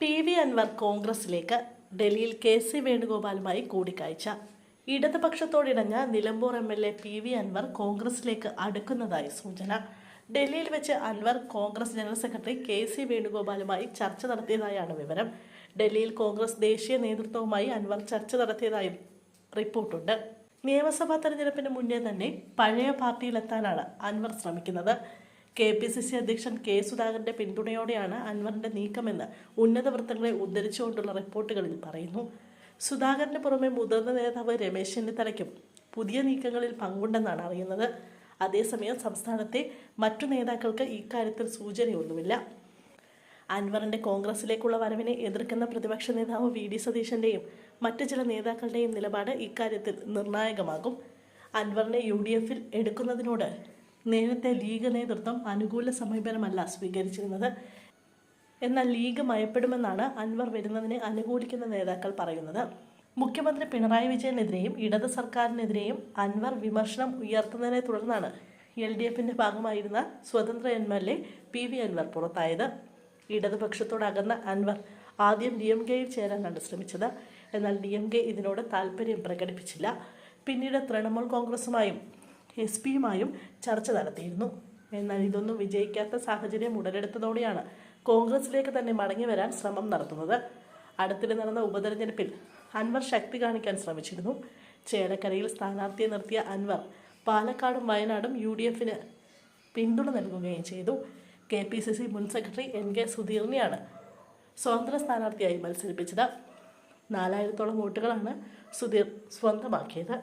P V Anvar കോൺഗ്രസിലേക്ക് ഡൽഹിയിൽ K C വേണുഗോപാലുമായി കൂടിക്കാഴ്ച. ഇടതുപക്ഷത്തോടിണഞ്ഞ Nilambur M L A P V Anvar കോൺഗ്രസിലേക്ക് അടുക്കുന്നതായി സൂചന. ഡൽഹിയിൽ വെച്ച് Anvar Congress general secretary K C വേണുഗോപാലുമായി ചർച്ച നടത്തിയതായാണ് വിവരം. ഡൽഹിയിൽ കോൺഗ്രസ് ദേശീയ നേതൃത്വവുമായി അൻവർ ചർച്ച നടത്തിയതായും റിപ്പോർട്ടുണ്ട്. നിയമസഭാ തെരഞ്ഞെടുപ്പിന് മുന്നേ തന്നെ പഴയ പാർട്ടിയിലെത്താനാണ് അൻവർ ശ്രമിക്കുന്നത്. കെ പി സി സി അധ്യക്ഷൻ കെ സുധാകരന്റെ പിന്തുണയോടെയാണ് അൻവറിന്റെ നീക്കമെന്ന് ഉന്നത വൃത്തങ്ങളെ ഉദ്ധരിച്ചുകൊണ്ടുള്ള റിപ്പോർട്ടുകളിൽ പറയുന്നു. സുധാകരന് പുറമെ മുതിർന്ന നേതാവ് രമേശ് ചെന്നിത്തലയ്ക്കും പുതിയ നീക്കങ്ങളിൽ പങ്കുണ്ടെന്നാണ് അറിയുന്നത്. അതേസമയം സംസ്ഥാനത്തെ മറ്റു നേതാക്കൾക്ക് ഇക്കാര്യത്തിൽ സൂചനയൊന്നുമില്ല. അൻവറിന്റെ കോൺഗ്രസിലേക്കുള്ള വരവിനെ എതിർക്കുന്ന പ്രതിപക്ഷ നേതാവ് വി ഡി സതീശന്റെയും മറ്റു ചില നേതാക്കളുടെയും നിലപാട് ഇക്കാര്യത്തിൽ നിർണായകമാകും. അൻവറിനെ യു ഡി എഫിൽ എടുക്കുന്നതിനോട് നേരത്തെ ലീഗ് നേതൃത്വം അനുകൂല സമീപനമല്ല സ്വീകരിച്ചിരുന്നത്. എന്നാൽ ലീഗ് മയപ്പെടുമെന്നാണ് അൻവർ വരുന്നതിനെ അനുകൂലിക്കുന്ന നേതാക്കൾ പറയുന്നത്. മുഖ്യമന്ത്രി പിണറായി വിജയനെതിരെയും ഇടത് സർക്കാരിനെതിരെയും അൻവർ വിമർശനം ഉയർത്തുന്നതിനെ തുടർന്നാണ് എൽ ഡി എഫിന്റെ ഭാഗമായിരുന്ന സ്വതന്ത്ര M L A P V Anvar പുറത്തായത്. ഇടതുപക്ഷത്തോടകന്ന അൻവർ ആദ്യം ഡി എം കെയിൽ ചേരാനാണ് ശ്രമിച്ചത്. എന്നാൽ ഡി എം കെ ഇതിനോട് താല്പര്യം പ്രകടിപ്പിച്ചില്ല. പിന്നീട് തൃണമൂൽ കോൺഗ്രസുമായും എസ് പിയുമായും ചർച്ച നടത്തിയിരുന്നു. എന്നാൽ ഇതൊന്നും വിജയിക്കാത്ത സാഹചര്യം ഉടലെടുത്തതോടെയാണ് കോൺഗ്രസിലേക്ക് തന്നെ മടങ്ങി വരാൻ ശ്രമം നടത്തുന്നത്. അടുത്തിടെ നടന്ന ഉപതെരഞ്ഞെടുപ്പിൽ അൻവർ ശക്തി കാണിക്കാൻ ശ്രമിച്ചിരുന്നു. ചേലക്കരയിൽ സ്ഥാനാർത്ഥിയെ നിർത്തിയ അൻവർ പാലക്കാടും വയനാടും യു ഡി എഫിന് പിന്തുണ നൽകുകയും ചെയ്തു. കെ പി സി സി മുൻ സെക്രട്ടറി എൻ കെ സുധീറിനെയാണ് സ്വതന്ത്ര സ്ഥാനാർത്ഥിയായി മത്സരിപ്പിച്ചത്. നാലായിരത്തോളം വോട്ടുകളാണ് സുധീർ സ്വന്തമാക്കിയത്.